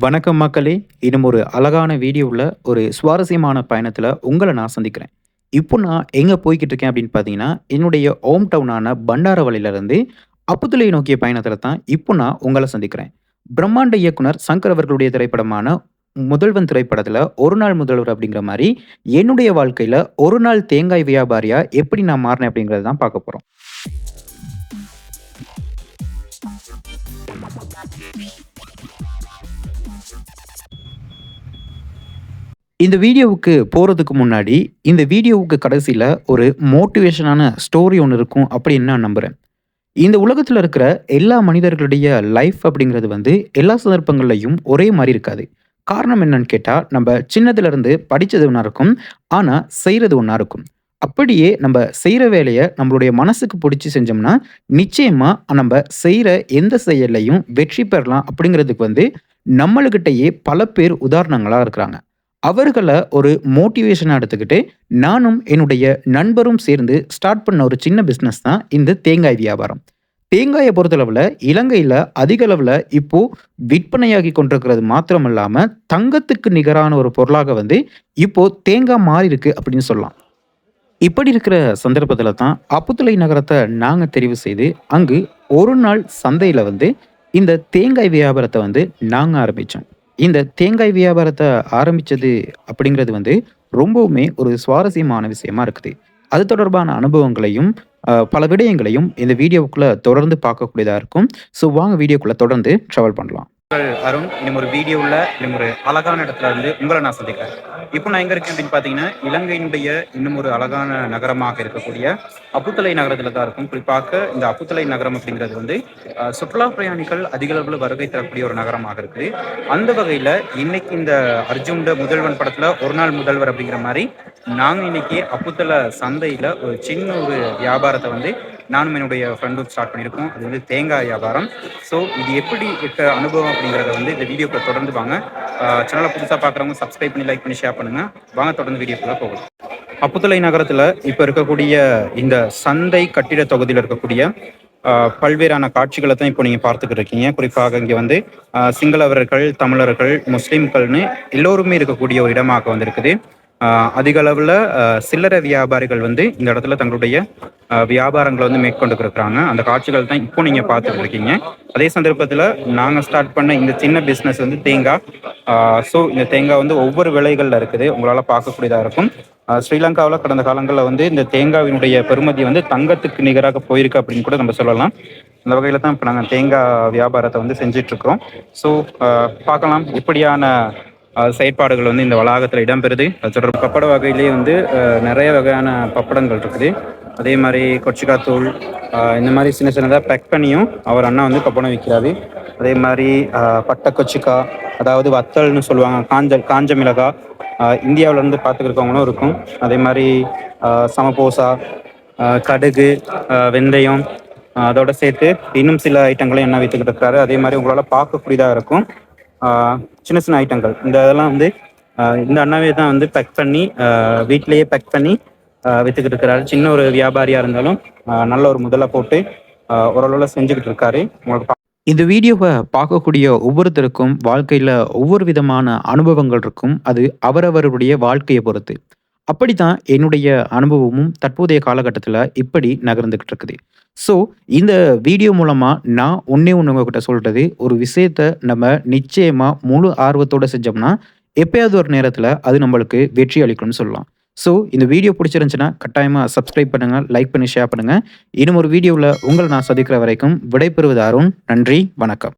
வணக்கம் மக்களே. இன்னும் ஒரு அழகான வீடியோவில் ஒரு சுவாரஸ்யமான பயணத்தில் உங்களை நான் சந்திக்கிறேன். இப்போ நான் எங்கே போய்கிட்டு இருக்கேன் அப்படின்னு பார்த்தீங்கன்னா என்னுடைய ஹோம் டவுனான பண்டாரவளியிலேருந்து அப்புத்துலை நோக்கிய பயணத்தில் தான் இப்போ நான் உங்களை சந்திக்கிறேன். பிரம்மாண்ட இயக்குனர் சங்கர் அவர்களுடைய திரைப்படமான முதல்வன் திரைப்படத்தில் ஒரு நாள் முதல்வர் அப்படிங்கிற மாதிரி என்னுடைய வாழ்க்கையில் ஒரு நாள் தேங்காய் வியாபாரியாக எப்படி நான் மாறினேன் அப்படிங்கிறது தான் பார்க்க போகிறோம் இந்த வீடியோவுக்கு போகிறதுக்கு முன்னாடி இந்த வீடியோவுக்கு கடைசியில் ஒரு மோட்டிவேஷனான ஸ்டோரி ஒன்று இருக்கும் அப்படின்னு நான் நம்புகிறேன் இந்த உலகத்தில் இருக்கிற எல்லா மனிதர்களுடைய லைஃப் அப்படிங்கிறது வந்து எல்லா சந்தர்ப்பங்கள்லையும் ஒரே மாதிரி இருக்காது. காரணம் என்னன்னு கேட்டால் நம்ம சின்னதுலேருந்து படித்தது ஒன்றா இருக்கும் ஆனால் செய்கிறது ஒன்றா இருக்கும். அப்படியே நம்ம செய்கிற வேலையை நம்மளுடைய மனசுக்கு பிடிச்சி செஞ்சோம்னா நிச்சயமாக நம்ம செய்கிற எந்த செயல்லையும் வெற்றி பெறலாம் அப்படிங்கிறதுக்கு வந்து நம்மளுக்கிட்டேயே பல பேர் உதாரணங்களாக இருக்கிறாங்க. அவர்களை ஒரு மோட்டிவேஷனாக எடுத்துக்கிட்டு நானும் என்னுடைய நண்பரும் சேர்ந்து ஸ்டார்ட் பண்ண ஒரு சின்ன பிஸ்னஸ் தான் இந்த தேங்காய் வியாபாரம். தேங்காயை பொறுத்தளவில் இலங்கையில் அதிக அளவில் இப்போது விற்பனையாகி கொண்டிருக்கிறது மாத்திரம் இல்லாமல் தங்கத்துக்கு நிகரான ஒரு பொருளாக வந்து இப்போது தேங்காய் மாறி இருக்கு அப்படின்னு சொல்லலாம். இப்படி இருக்கிற சந்தர்ப்பத்தில் தான் அப்புத்தலை நகரத்தை நாங்கள் தெரிவு செய்து அங்கு ஒரு நாள் சந்தையில் வந்து இந்த தேங்காய் வியாபாரத்தை வந்து நாங்கள் ஆரம்பித்தோம் இந்த தேங்காய் வியாபாரத்தை ஆரம்பித்தது அப்படிங்கிறது வந்து ரொம்பவுமே ஒரு சுவாரஸ்யமான விஷயமா இருக்குது. அது தொடர்பான அனுபவங்களையும் பல விடயங்களையும் இந்த வீடியோவுக்குள்ளே தொடர்ந்து பார்க்கக்கூடியதாக இருக்கும். ஸோ வாங்க வீடியோக்குள்ளே தொடர்ந்து ட்ராவல் பண்ணலாம். அருண் இன்னும் ஒரு வீடியோவில் இன்னும் ஒரு அழகான இடத்துல இருந்து உங்களை நான் சந்திக்கிறேன். இப்போ நான் எங்கே இருக்கேன் அப்படின்னு பார்த்தீங்கன்னா இலங்கையினுடைய இன்னும் ஒரு அழகான நகரமாக இருக்கக்கூடிய அப்புத்தலை நகரத்தில் தான் இருக்கும். குறிப்பாக இந்த அப்புத்தலை நகரம் அப்படிங்கிறது வந்து சுற்றுலா பிரயாணிகள் அதிக அளவில் வருகை தரக்கூடிய ஒரு நகரமாக இருக்குது. அந்த வகையில் இன்னைக்கு இந்த அர்ஜுன்ட முதல்வன் படத்தில் ஒரு நாள் முதல்வர் அப்படிங்கிற மாதிரி நாங்கள் இன்னைக்கு அப்புத்தலை சந்தையில் ஒரு சின்ன ஒரு வியாபாரத்தை வந்து நானும் என்னுடைய ஃப்ரெண்டும் ஸ்டார்ட் பண்ணியிருக்கோம். அது வந்து தேங்காய் வியாபாரம். ஸோ இது எப்படி இருக்க அனுபவம் அப்படிங்கிறத வந்து இந்த வீடியோக்குள்ள தொடர்ந்து வாங்க. சேனலை புதுசாக பார்க்குறவங்க சப்ஸ்கிரைப் பண்ணி லைக் பண்ணி ஷேர் பண்ணுங்கள் வாங்க தொடர்ந்து வீடியோக்குள்ளே போகலாம். அப்புத்தலை நகரத்தில் இப்போ இருக்கக்கூடிய இந்த சந்தை கட்டிட தொகுதியில் இருக்கக்கூடிய பல்வேறான காட்சிகளை தான் இப்போ நீங்கள் பார்த்துக்கிட்டு இருக்கீங்க. குறிப்பாக இங்கே வந்து சிங்களவர்கள் தமிழர்கள் முஸ்லீம்கள்னு எல்லோருமே இருக்கக்கூடிய ஒரு இடமாக வந்திருக்குது. அதிக அளவில் சில்லறை வியாபாரிகள் வந்து இந்த இடத்துல தங்களுடைய வியாபாரங்களை வந்து மேற்கொண்டு இருக்கிறாங்க அந்த காட்சிகள் தான் இப்போ நீங்கள் பார்த்துட்டு இருக்கீங்க அதே சந்தர்ப்பத்தில் நாங்கள் ஸ்டார்ட் பண்ண இந்த சின்ன பிஸ்னஸ் வந்து தேங்காய். ஸோ இந்த தேங்காய் வந்து ஒவ்வொரு விலைகளில் இருக்குது. உங்களால் பார்க்கக்கூடியதாக இருக்கும். ஸ்ரீலங்காவில் கடந்த காலங்களில் வந்து இந்த தேங்காவினுடைய பெருமதி வந்து தங்கத்துக்கு நிகராக போயிருக்கு அப்படின்னு கூட நம்ம சொல்லலாம். அந்த வகையில் தான் இப்போ நாங்கள் தேங்காய் வியாபாரத்தை வந்து செஞ்சிட்ருக்கிறோம் ஸோ பார்க்கலாம். இப்படியான செயற்பாடுகள் வந்து இந்த வளாகத்தில் இடம்பெறுது. அது தொடர்பு பப்பட வகையிலேயே வந்து நிறைய வகையான பப்படங்கள் இருக்குது. அதே மாதிரி கொச்சிக்காத்தூள் இந்த மாதிரி சின்ன சின்னதாக பேக் பண்ணியும் அவர் அண்ணா வந்து பப்படம் விற்கிறாரு அதே மாதிரி பட்டை கொச்சிக்கா அதாவது வத்தல்னு சொல்லுவாங்க காஞ்ச காஞ்ச மிளகா இந்தியாவிலேருந்து பார்த்துக்கிறவங்களும் இருக்கும். அதே மாதிரி சமபோசா கடுகு வெந்தயம் அதோட சேர்த்து இன்னும் சில ஐட்டங்களையும் என்ன விற்றுக்கிட்டு இருக்காரு அதே மாதிரி உங்களால் பார்க்கக்கூடியதாக இருக்கும். சின்ன சின்ன ஐட்டங்கள். இந்த இதெல்லாம் வந்து இந்த அண்ணாவே தான் வந்து பேக் பண்ணி வீட்லேயே பேக் பண்ணி விற்றுக்கிட்டு இருக்கிறாரு சின்ன ஒரு வியாபாரியாக இருந்தாலும் நல்ல ஒரு முதலை போட்டு ஓரளவில் செஞ்சுக்கிட்டு இருக்காரு. உங்களுக்கு இந்த வீடியோவை பார்க்கக்கூடிய ஒவ்வொருத்தருக்கும் வாழ்க்கையில் ஒவ்வொரு விதமான அனுபவங்கள் இருக்கும். அது அவரவருடைய வாழ்க்கையை பொறுத்து. அப்படித்தான் என்னுடைய அனுபவமும் தற்போதைய காலகட்டத்தில் இப்படி நகர்ந்துகிட்டு இருக்குது ஸோ இந்த வீடியோ மூலமாக நான் ஒன்றே ஒன்று உங்ககிட்ட சொல்கிறது ஒரு விஷயத்த நம்ம நிச்சயமாக முழு ஆர்வத்தோடு செஞ்சோம்னா எப்பயாவது ஒரு நேரத்தில் அது நம்மளுக்கு வெற்றி அளிக்கும்னு சொல்லலாம். ஸோ இந்த வீடியோ பிடிச்சிருந்துச்சுன்னா கட்டாயமாக சப்ஸ்கிரைப் பண்ணுங்கள் லைக் பண்ணி ஷேர் பண்ணுங்கள் இன்னும் ஒரு வீடியோவில் உங்களை நான் சந்திக்கிற வரைக்கும் விடைபெறுவது அருண். நன்றி வணக்கம்.